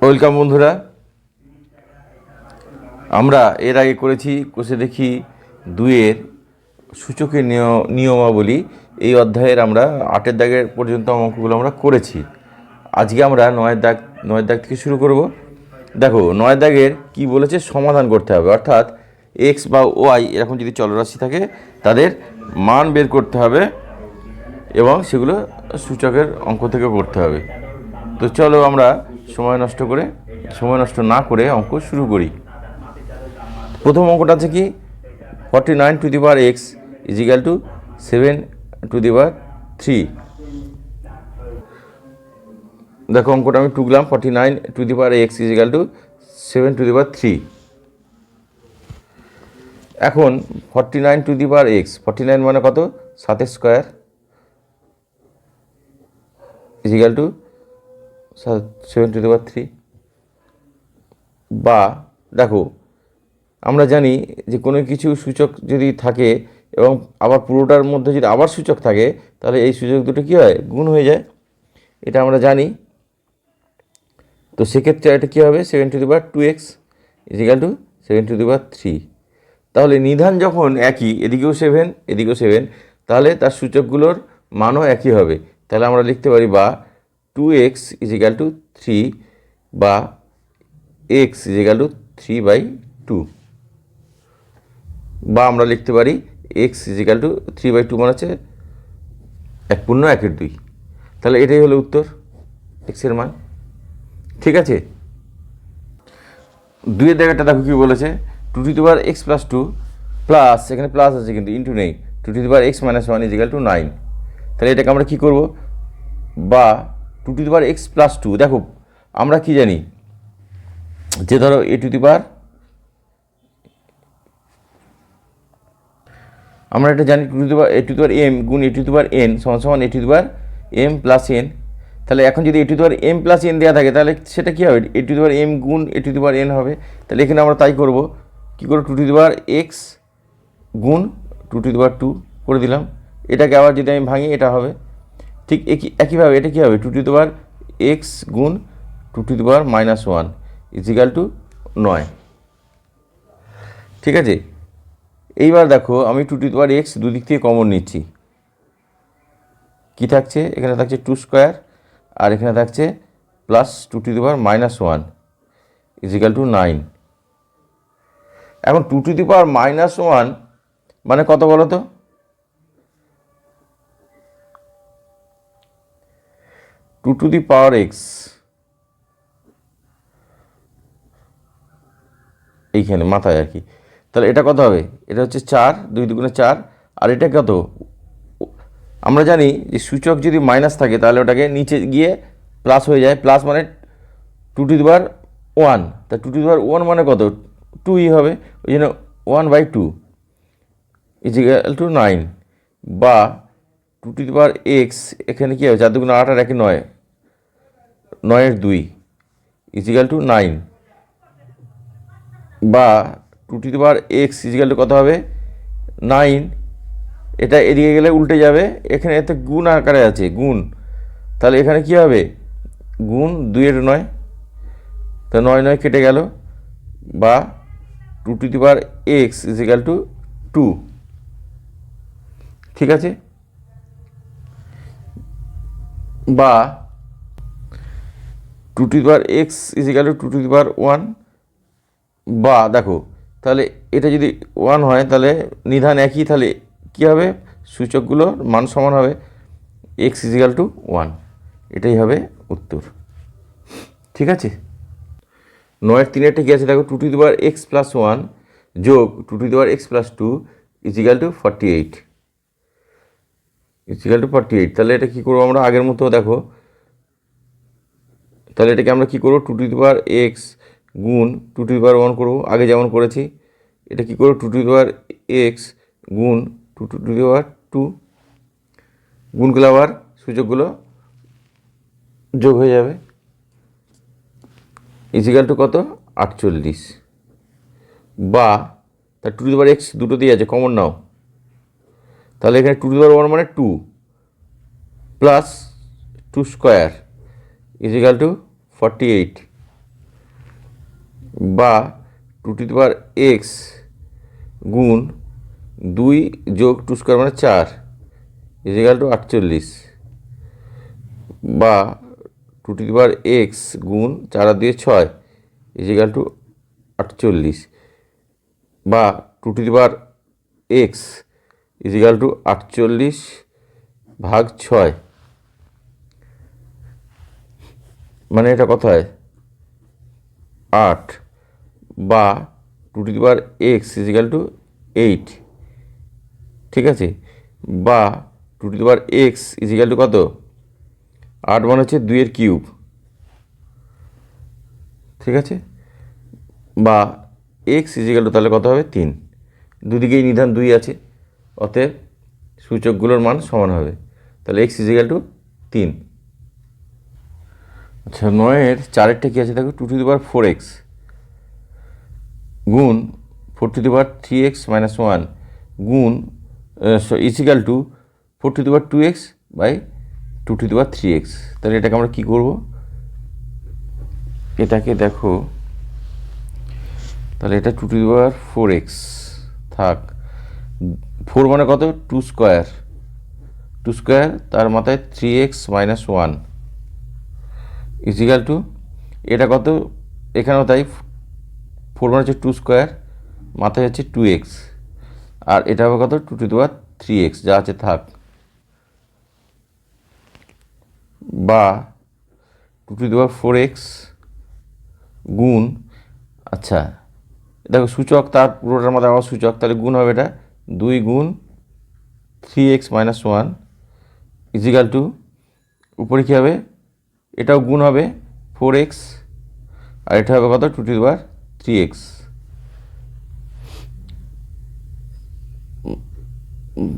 Welcome বন্ধুরা। আমরা এর আগে করেছি, কোষে দেখি দুইয়ের সূচকের নিয়- নিয়মাবলী। এই অধ্যায়ের আমরা আটের দাগের পর্যন্ত অঙ্কগুলো আমরা করেছি। আজকে আমরা নয়ের দাগ নয়ের দাগ থেকে শুরু করব। দেখো, নয় দাগের কি বলেছে সমাধান করতে হবে। অর্থাৎ এক্স বা ওয়াই এরকম যদি চলরাশি থাকে, তাদের মান বের করতে হবে এবং সেগুলো সূচকের অঙ্ক থেকে করতে হবে। তো চলো আমরা সময় নষ্ট করে, সময় নষ্ট না করে অঙ্ক শুরু করি। প্রথম অঙ্কটা আছে কি? Forty nine to the power X is equal to seven to the power three দেখো অঙ্কটা আমি টুকলাম forty nine to the power X is equal to seven to the power three এখন forty nine to the power X forty nine মানে কত? সাতের square is equal to seven to the three বা দেখো, আমরা জানি যে কোনো কিছু সূচক যদি থাকে এবং আবার পুরোটার মধ্যে যদি আবার সূচক থাকে, তাহলে এই সূচক দুটো কী হয়? গুণ হয়ে যায়। এটা আমরা জানি। তো সেক্ষেত্রে এটা কী হবে? Seven to the power two X is equal to seven to the power three তাহলে নিধান যখন একই, এদিকেও সেভেন এদিকেও সেভেন তাহলে তার সূচকগুলোর মানও একই হবে। তাহলে আমরা লিখতে পারি বা two X is equal to three বা X is equal to three by two বা আমরা লিখতে পারি X is equal to three by two মানে হচ্ছে এক পূর্ণ একের দুই। তাহলে এটাই হলো উত্তর এক্সের মান। ঠিক আছে? দুইয়ের জায়গাটা দেখো কী বলেছে two to the power X plus two plus এখানে প্লাস আছে কিন্তু ইন্টু নেই। Two to the power X minus one is equal to nine তাহলে এটাকে আমরা কী করব? বা two to the power X plus two দেখো আমরা কি জানি যে ধরো এ টু দি পাওয়ার আমরা এটা জানি two two A to the power M গুণ A to the power N সমান সমান A to the power M plus N তাহলে এখন যদি A to the power M plus N দেওয়া থাকে তাহলে সেটা কী হবে এ টু দি পাওয়ার এম গুণ A to the power N হবে তাহলে এখানে আমরা তাই করব কী করে two to the power X গুণ two to the power two করে দিলাম এটাকে আবার যদি আমি ভাঙি এটা হবে ঠিক একই, একইভাবে এটা কী হবে? Two to the power X গুণ two to the power minus one is equal to নয়। ঠিক আছে? এইবার দেখো, আমি two to the power X দুদিক থেকে কমন নিচ্ছি। কী থাকছে? এখানে থাকছে টু স্কোয়ার আর এখানে থাকছে plus two to the power minus one is equal to nine. এখন two to the power minus one মানে কত বলো তো two to the power X. এইখানে, মাথায় আর কি। তাহলে এটা কত হবে? এটা হচ্ছে চার, দুই দুগুণে চার। আর এটা কত? আমরা জানি যে সূচক যদি মাইনাস থাকে, তাহলে ওটাকে নিচে গিয়ে প্লাস হয়ে যায়। প্লাস মানে two to the power one তা two to the power one মানে কত? টুই হবে। ওই জন্য one by two is equal to nine বা two to the power X এখানে কী হবে? চার দুগুণে আট আর একে নয়। নয়ের দুই ইজিক্যাল টু নাইন বা two to the power X is equal to কত হবে? নাইন। এটা এদিকে গেলে উল্টে যাবে। এখানে এতে গুণ আকারে আছে, গুণ। তাহলে এখানে কি হবে? গুণ দুইয়ের নয়। তা নয় নয় কেটে গেল। বা two to the power x equal to two. ঠিক আছে? বা two to the x equal to two to the power one বা, দেখো, তাহলে এটা যদি ওয়ান হয়, তাহলে নিধান একই, তাহলে কী হবে? সূচকগুলোর মান সমান হবে এক্স ইজিক্যাল টু ওয়ান এটাই হবে উত্তর। ঠিক আছে? নয়ের তিনেরটা কী আছে? দেখো two to the power X plus one যোগ two to the power X plus two is equal to forty eight is equal to forty eight তাহলে এটা কী করব আমরা? আগের মতো দেখো তাহলে এটাকে আমরা কী করব? Two to the power X গুণ two to the power one করব। আগে যেমন করেছি, এটা কী করব? Two to the power X গুণ two two to the power two গুণ করলে আবার সূচকগুলো যোগ হয়ে যাবে। ইজিক্যাল টু কত? আটচল্লিশ। বা তার টু টু পাওয়ার এক্স দুটো দিয়ে আছে কমন নাও। তাহলে এখানে টু টু পাওয়ার ওয়ান মানে two plus two square is equal to forty eight বা two to the power X গুণ দুই যোগ টু স্কোয়ার মানে চার ইজিক্যাল টু আটচল্লিশ. বা two to the power X গুণ চার আর দিয়ে ছয় ইজিক্যাল টু আটচল্লিশ. বা two to the power X is equal to আটচল্লিশ ভাগ ছয় মানে এটা কথায়? আট বা two to the power X is equal to eight ঠিক আছে? বা two to the power X is equal to কত? আট মানে হচ্ছে দুইয়ের কিউব, ঠিক আছে? বা এক্স ইজিক্যাল টু তাহলে কত হবে? তিন। দুদিকেই নিধান দুই আছে, অতএব সূচকগুলোর মান সমান হবে। তাহলে এক্স ইজিক্যাল টু তিন। আচ্ছা নয়ের চারেরটা কী আছে? দেখো two to the power four X গুণ four to the power three X minus one গুণ is equal to four to the power two X by two to the power three X তাহলে এটাকে আমরা কী করব? এটাকে দেখো, তাহলে এটা two to the power four X থাক ফোর মানে কত? টু স্কোয়ার টু স্কোয়ার তার মাথায় three X minus one is equal to এটা কত? এখানেও তাই ফোর মানে হচ্ছে টু স্কোয়ার মাথায় হচ্ছে টু এক্স আর এটা হবে কত? Two to the power three X যা আছে থাক। বা two to the power four X গুণ আচ্ছা দেখো সূচক, তার পুরোটার মধ্যে আবার সূচক, তাহলে গুণ হবে এটা দুই গুণ three X minus one is equal to উপরে কী হবে? এটাও গুণ হবে ফোর এক্স আর এটা হবে কত? Two to power three X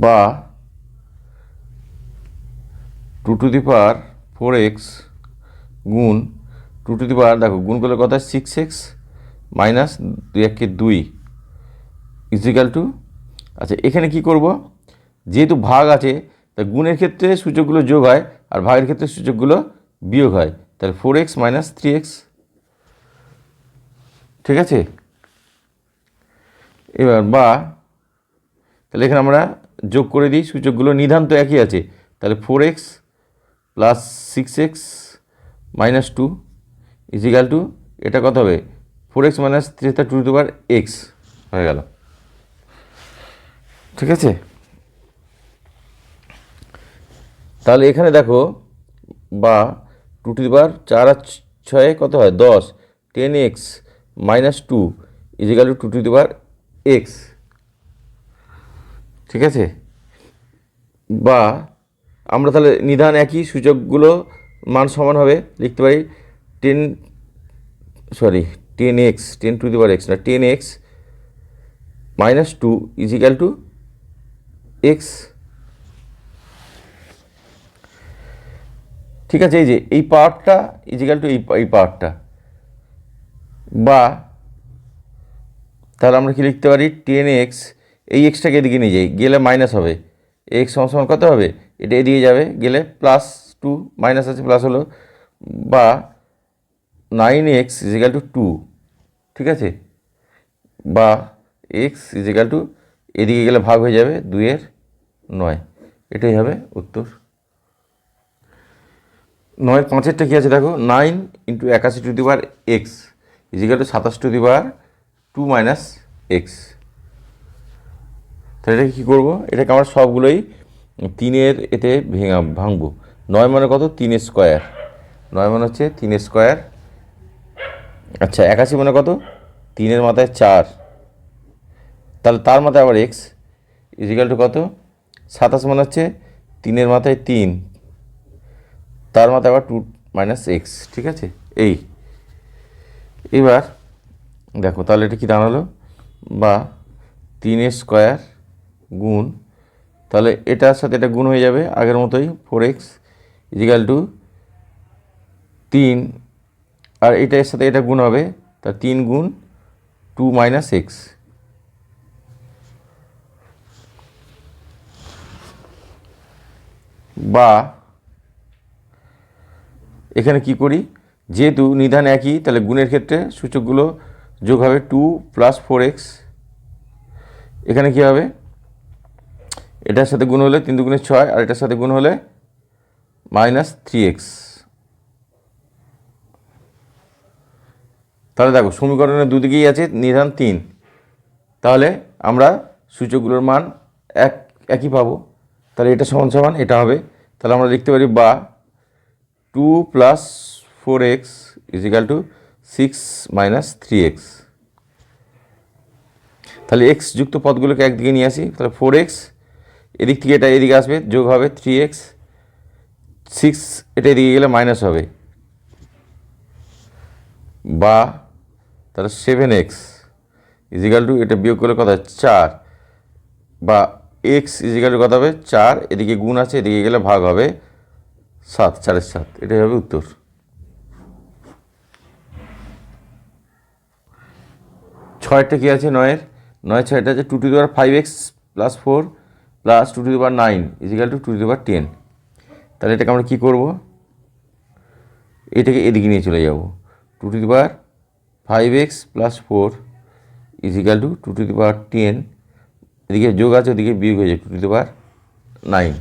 বা two to the power four X গুণ টু টু দি পাওয়ার দেখো, গুণ করলে কথা সিক্স এক্স মাইনাস দুই একে দুই ইজিক্যাল টু আচ্ছা এখানে কি করব? যেহেতু ভাগ আছে, তা গুণের ক্ষেত্রে সূচকগুলো যোগ হয়, আর ভাগের ক্ষেত্রে সূচকগুলো বিয়োগ হয়, তাহলে four X minus three X ঠিক আছে? এবার বা, তাহলে এখানে আমরা যোগ করে দিই, সূচকগুলো নিধান তো একই আছে, তাহলে four X plus six X minus two is equal to এটা কত হবে? Four X minus three two two বার এক্স হয়ে গেল। ঠিক আছে? তাহলে এখানে দেখো, বা টু টু বার চার আর ছয়ে কত হয়? দশ। Ten X minus two is equal to two to bar X. ঠিক আছে? বা আমরা তাহলে নিধান একই সূচকগুলো মান সমান হবে, লিখতে পারি ten sorry ten x, ten to the power x, না, ten x minus two is equal two x. ঠিক আছে, এই যে, এই পাওয়ারটা ইজিক্যাল টু এই পাওয়ারটা বা, তাহলে আমরা কি লিখতে পারি? টেন এক্স এই এক্সটাকে এদিকে নিয়ে যাই, গেলে মাইনাস হবে। এক্স সমান কত হবে? এটা এদিকে যাবে, গেলে প্লাস টু মাইনাস আছে প্লাস হলো। বা nine X is equal to two two আছে? বা এক্স ইজিক্যাল টু এদিকে গেলে ভাগ হয়ে যাবে দুইয়ের নয়। এটাই হবে উত্তর। নয় পাঁচেরটা কী আছে দেখো? নাইন ইন্টু একাশি to the power x equal to সাতাশ to the power two minus x তাহলে এটাকে কী করব? এটাকে আমরা সবগুলোই তিনের এতে ভেঙা ভাঙবো। নয় মানে কত? তিনের স্কোয়ার নয় মানে হচ্ছে তিনের স্কোয়ার আচ্ছা একাশি মানে কত? তিনের মাথায় চার। তাহলে তার মাথায় আবার এক্স ইজিক্যাল টু কত? সাতাশ মানে হচ্ছে তিনের মাথায় তিন। তার মাথায় আবার টু মাইনাস এক্স ঠিক আছে? এই। এবার, দেখো, তাহলে এটা কি দাঁড়াল? বা তিনের স্কোয়ার গুণ, তাহলে এটার সাথে এটা গুণ হয়ে যাবে আগের মতোই ফোর এক্স ইজিক্যাল টু তিন, আর এটা এর সাথে এটা গুণ হবে, তা তিন গুণ টু মাইনাস এক্স বা এখানে কি করি? যেহেতু নিধান একই, তাহলে গুণের ক্ষেত্রে সূচকগুলো যোগ হবে টু প্লাস ফোর এক্স এখানে কী হবে? এটার সাথে গুণ হলে তিন দুগুণে ছয়, আর এটার সাথে গুণ হলে মাইনাস থ্রি এক্স তাহলে দেখো, সমীকরণের দুদিকেই আছে, নিধান তিন। তাহলে আমরা সূচকগুলোর মান এক, একই পাবো। তাহলে এটা সমান সমান, এটা হবে। তাহলে আমরা লিখতে পারি বা two plus four X is equal to six minus three X তাহলে এক্স যুক্ত পদগুলোকে একদিকে নিয়ে আসি, তাহলে ফোর এক্স এদিক থেকে এটা এদিকে আসবে, যোগ হবে থ্রি এক্স সিক্স এটা এদিকে গেলে মাইনাস হবে। বা তাহলে সেভেন এক্স ইজিক্যাল টু এটা বিয়োগ করলে হয় চার। বা এক্স ইজিক্যাল টু কত হবে? চার, এদিকে গুণ আছে, এদিকে গেলে ভাগ হবে। সাত চারের সাত, এটাই হবে উত্তর। ছয়টা কী আছে নয়ের? নয়, ছয়টা আছে two to the five X plus four plus two to the nine is equal to two to ten তাহলে এটাকে আমরা কী করব? এটাকে এদিকে নিয়ে চলে যাব। Two to the five X plus four is equal to two to the ten এদিকে যোগ আছে, ওদিকে বিয়োগ হয়ে যায় টু টু দি নাইন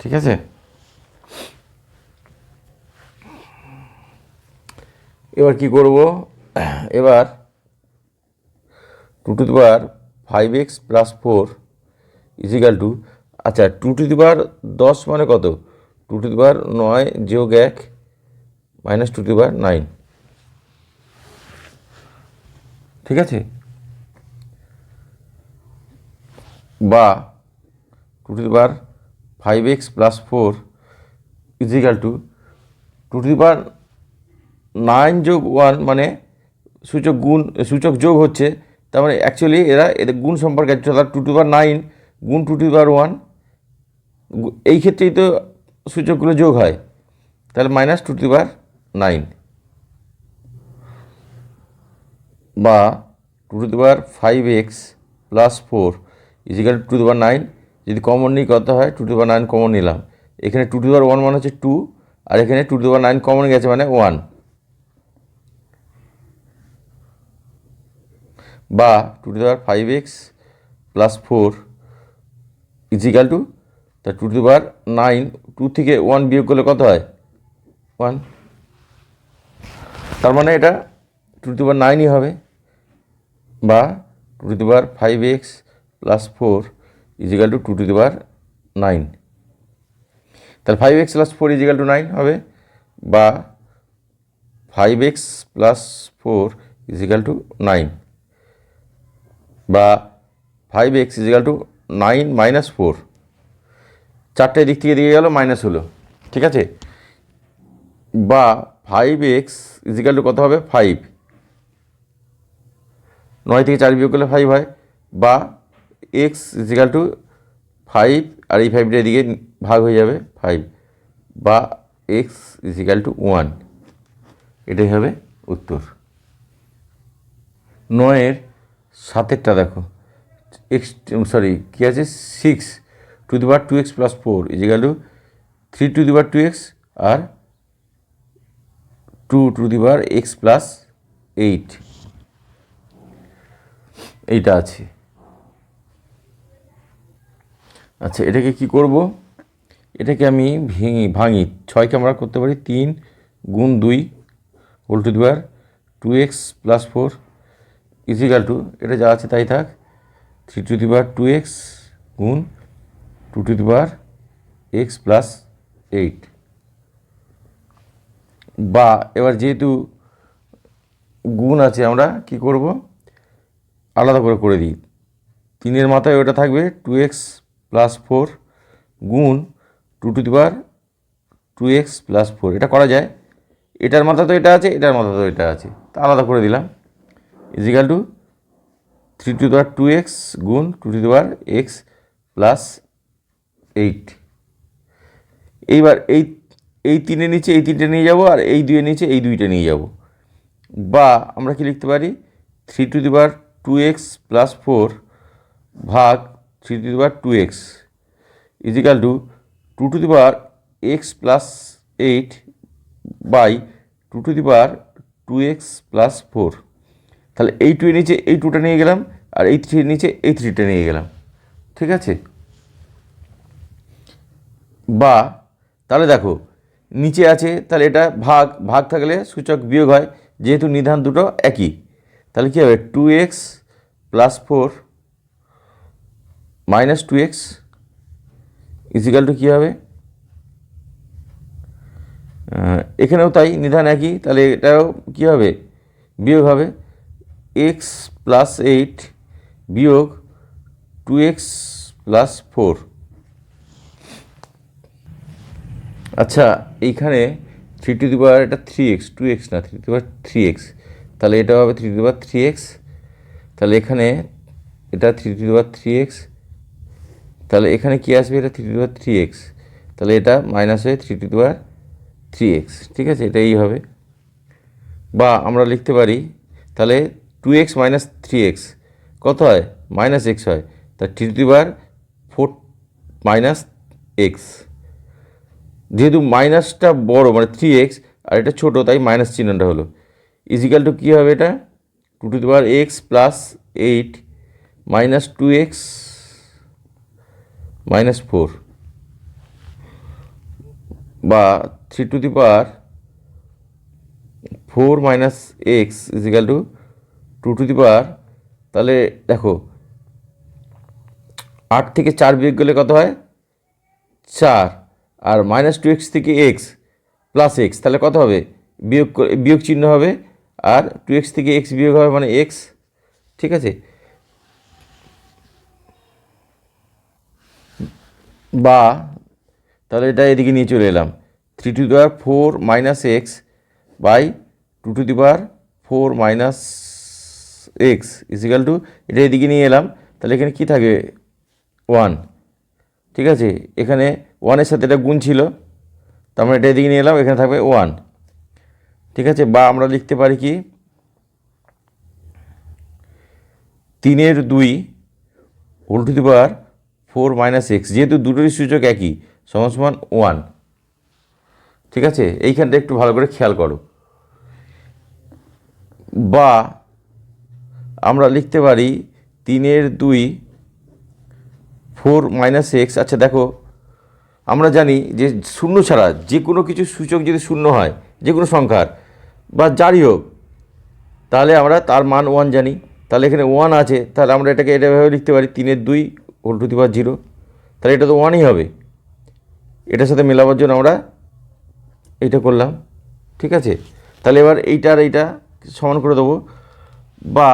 ঠিক আছে? এবার কি করব? এবার two to the power five X plus four is equal to আচ্ছা টু টু দি পাওয়ার দশ মানে কত? টু টু দি পাওয়ার নয় যোগ এক minus two to the power nine ঠিক আছে? বা two to the power five X plus four is equal to two to the power nine যোগ ওয়ান মানে সূচক গুণ, সূচক যোগ হচ্ছে, তার মানে অ্যাকচুয়ালি এরা এদের গুণ সম্পর্কে অর্থাৎ টু টু পাওয়ার নাইন গুণ টু টু পাওয়ার ওয়ান এই ক্ষেত্রেই তো সূচকগুলো যোগ হয়। তাহলে minus two to power nine বা two to power five x plus four is equal two to power nine যদি কমন নিই কত হয়? Two to power nine common নিলাম। এখানে টু টু পাওয়ার ওয়ান মানে হচ্ছে টু আর এখানে two to power nine common গেছে মানে ওয়ান বা two to power five X plus four is equal to তা two to power nine two থেকে ওয়ান বিয়োগ করলে কত হয়? ওয়ান তার মানে এটা টু টু পাওয়ার নাইনই হবে বা two to power five x plus four is equal to two to power nine তাহলে five x plus four is equal to nine হবে বা five x plus four is equal to nine বা five x is equal to nine minus four চারটে দিক থেকে দিয়ে গেল minus হলো। ঠিক আছে? বা ফাইভ এক্স ইজিক্যাল টু কত হবে? ফাইভ নয় থেকে চার বিয়োগ করলে ফাইভ হয়। বা x is equal to five আর এই ফাইভটা এদিকে ভাগ হয়ে যাবে ফাইভ বা এক্স ইজিক্যাল টু ওয়ান এটাই হবে উত্তর। নয়ের সাতেরটা দেখো। এক্স সরি কী আছে? Six to the power two x plus four is equal to three to the power two x R two to the power x plus eight এইটা আছে। আচ্ছা এটাকে কি করব? এটাকে আমি ভেঙে, ভাঙি, ছয়কে আমরা করতে পারি তিন, গুণ দুই whole to the power two x plus four is equal to এটা যা আছে তাই থাক three to the power two x গুণ two to the power x plus eight বা এবার যেহেতু গুণ আছে আমরা কি করব? আলাদা করে করে দিই। তিনের মাথায় ওটা থাকবে টু এক্স প্লাস ফোর গুণ two to the power two x plus four এটা করা যায়। এটার মাথা তো এটা আছে, এটার মাথা তো এটা আছে। তা আলাদা করে দিলাম। Is equal to three to the power two x গুণ two to the power x plus eight এইবার এই এই তিনের নিচে এই তিনটে নিয়ে যাব আর এই দুইয়ের নিচে এই দুইটা নিয়ে যাব। বা আমরা কি লিখতে পারি? Three to the power two x plus four ভাগ three to the power two x is equal to two to the power x plus eight by two to the power two x plus four তাহলে এই two এর নিচে এই টুটা নিয়ে গেলাম, আর এই থ্রির নিচে এই থ্রিটা নিয়ে গেলাম। ঠিক আছে? বা, তাহলে দেখো, নিচে আছে, তাহলে এটা ভাগ ভাগ থাকলে সূচক বিয়োগ হয়, যেহেতু নিধান দুটো একই। তাহলে কী হবে? Two x plus four minus two x is equal to কী হবে? এখানেও তাই, নিধান একই, তাহলে এটাও কী হবে? বিয়োগ হবে। এক্স প্লাস এইট বিয়োগ টু এক্স প্লাস ফোর আচ্ছা এইখানে থ্রি টু দি পাওয়ার এটা থ্রি এক্স টু এক্স না three to power three x তাহলে এটা হবে three to power three x তাহলে এখানে এটা three to power three x তাহলে এখানে কী আসবে? এটা three to power three x তাহলে এটা মাইনাস হয়ে three to power three x ঠিক আছে? এটাই হবে। বা আমরা লিখতে পারি, তাহলে two x minus three x কত হয়? মাইনাস এক্স হয়। তা three to power four minus x যেহেতু মাইনাসটা বড় মানে থ্রি এক্স আর এটা ছোটো, তাই মাইনাস চিহ্নটা হলো। ইজিক্যাল টু কী হবে এটা? Two to power x plus eight minus two x minus four বা three to the power four minus x is equal to two to the power তাহলে দেখো, আট থেকে চার বিয়োগ গেলে কত হয়? চার। আর মাইনাস টু এক্স থেকে এক্স প্লাস এক্স তাহলে কত হবে? বিয়োগ বিয়োগ চিহ্ন হবে, আর টু এক্স থেকে এক্স বিয়োগ হবে মানে এক্স ঠিক আছে? বা, তাহলে এটা এদিকে নিয়ে চলে এলাম। Three to the power four minus x by two to the power four minus x is equal to এটা এদিকে নিয়ে এলাম, তাহলে এখানে কী থাকে? ওয়ান ঠিক আছে? এখানে ওয়ানের সাথে এটা গুণ ছিল, তার মানে এটা এদিকে নিয়ে এলাম, এখানে থাকবে ওয়ান ঠিক আছে? বা আমরা লিখতে পারি কি? তিনের দুই whole to the power four minus x যেহেতু দুটোরই সূচক একই, সমান সমান ওয়ান ঠিক আছে? এইখানটা একটু ভালো করে খেয়াল করো। বা আমরা লিখতে পারি তিনের দুই ফোর মাইনাস এক্স। আচ্ছা দেখো, আমরা জানি যে শূন্য ছাড়া যে কোনো কিছু সূচক যদি শূন্য হয়, যে কোনো সংখ্যার, বা যারই হোক, তাহলে আমরা তার মান ওয়ান জানি। তাহলে এখানে ওয়ান আছে, তাহলে আমরা এটাকে এটাভাবে লিখতে পারি তিনের দুই হোল টু জিরো তাহলে এটা তো ওয়ানই হবে। এটার সাথে মেলাবার জন্য আমরা এইটা করলাম। ঠিক আছে? তাহলে এবার এইটা আর এইটা সমান করে দেবো। বা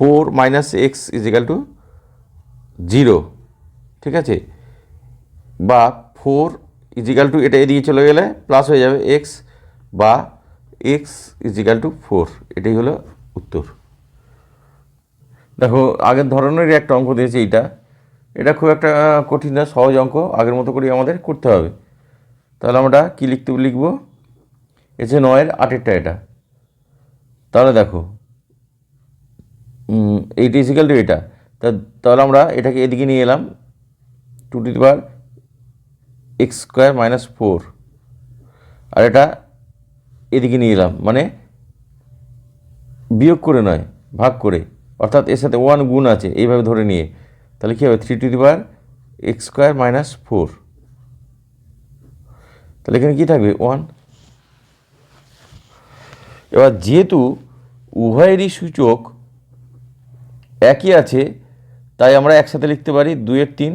four minus x is equal to zero, ঠিক আছে? বা ফোর ইজিক্যাল টু এটা এদিকে চলে গেলে প্লাস হয়ে যাবে এক্স, বা এক্স ইজিক্যাল টু ফোর, এটাই হলো উত্তর। দেখো, আগের ধরনেরই একটা অঙ্ক দিয়েছে এইটা। এটা খুব একটা কঠিন না, সহজ অঙ্ক, আগের মতো করেই আমাদের করতে হবে। তাহলে আমরা কী লিখতে লিখব? এসে নয়ের আটেরটা এটা। তাহলে দেখো এইট ইজিক্যাল টু এটা তাহলে আমরা এটাকে এদিকে নিয়ে এলাম। Two to the power x square minus four আর এটা এদিকে নিয়ে এলাম। মানে বিয়োগ করে নয়, ভাগ করে। অর্থাৎ এর সাথে ওয়ান গুণ আছে, এইভাবে ধরে নিয়ে। তাহলে কী হবে? Three to the power x square minus four তাহলে এখানে কী থাকবে? ওয়ান এবার যেহেতু উভয়েরই সূচক একই আছে, তাই আমরা একসাথে লিখতে পারি দুইয়ের তিন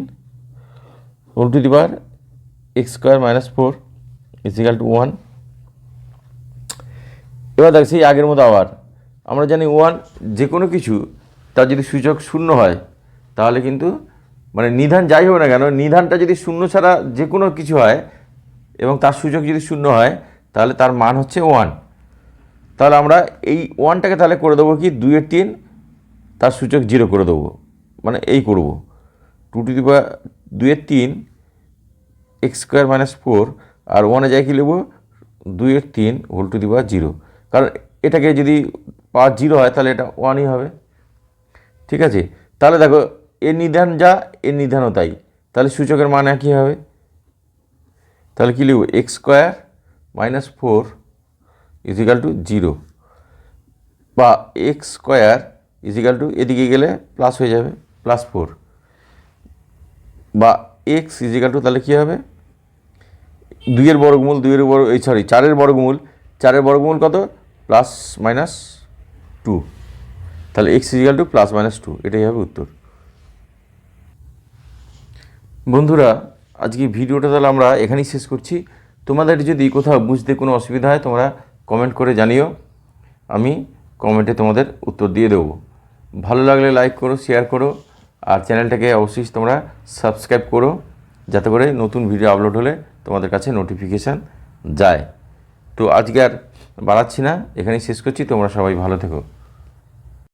whole to the x square minus four is equal to one. এবার দেখ সেই আগের মতো আবার। আমরা জানি ওয়ান যে কোনো কিছু, তার যদি সূচক শূন্য হয়, তাহলে কিন্তু মানে নিধান যাই হোক না কেন, নিধানটা যদি শূন্য ছাড়া যে কোনো কিছু হয় এবং তার সূচক যদি শূন্য হয়, তাহলে তার মান হচ্ছে ওয়ান। তাহলে আমরা এই ওয়ানটাকে তাহলে করে দেবো কি দুইয়ের তিন তার সূচক জিরো করে দেবো। মানে এই করব। টু টু দি পাওয়ার দুইয়ের তিন এক্স স্কোয়ার মাইনাস ফোর আর ওয়ানে যাই কি নেব দুইয়ের তিন whole to the power zero কারণ এটাকে যদি পাওয়ার জিরো হয়, তাহলে এটা ওয়ানই হবে। ঠিক আছে? তাহলে দেখো, এর নিধান যা, এর নিধানও তাই। তাহলে সূচকের মান একই হবে। তাহলে কী লিখব? X square minus four is equal to zero বা x square is equal to এদিকে গেলে প্লাস হয়ে যাবে প্লাস ফোর বা এক্স ইজিক্যাল টু তাহলে কী হবে? দুইয়ের বর্গমূল, দুইয়ের বর্গ, এই সরি চারের বর্গমূল চারের বর্গমূল কত? প্লাস মাইনাস টু তাহলে x is equal to plus minus two এটাই হবে উত্তর। বন্ধুরা, আজকে ভিডিওটা তাহলে আমরা এখানেই শেষ করছি। তোমাদের যদি কোথাও বুঝতে কোনো অসুবিধা হয়, তোমরা কমেন্ট করে জানিও। আমি কমেন্টে তোমাদের উত্তর দিয়ে দেবো। ভালো লাগলে লাইক করো শেয়ার করো, আর চ্যানেলটাকে অবশ্যই তোমরা সাবস্ক্রাইব করো, যাতে করে নতুন ভিডিও আপলোড হলে তোমাদের কাছে নোটিফিকেশান যায়। তো আজকে আর বাড়াচ্ছি না, এখানেই শেষ করছি, তোমরা সবাই ভালো থেকো।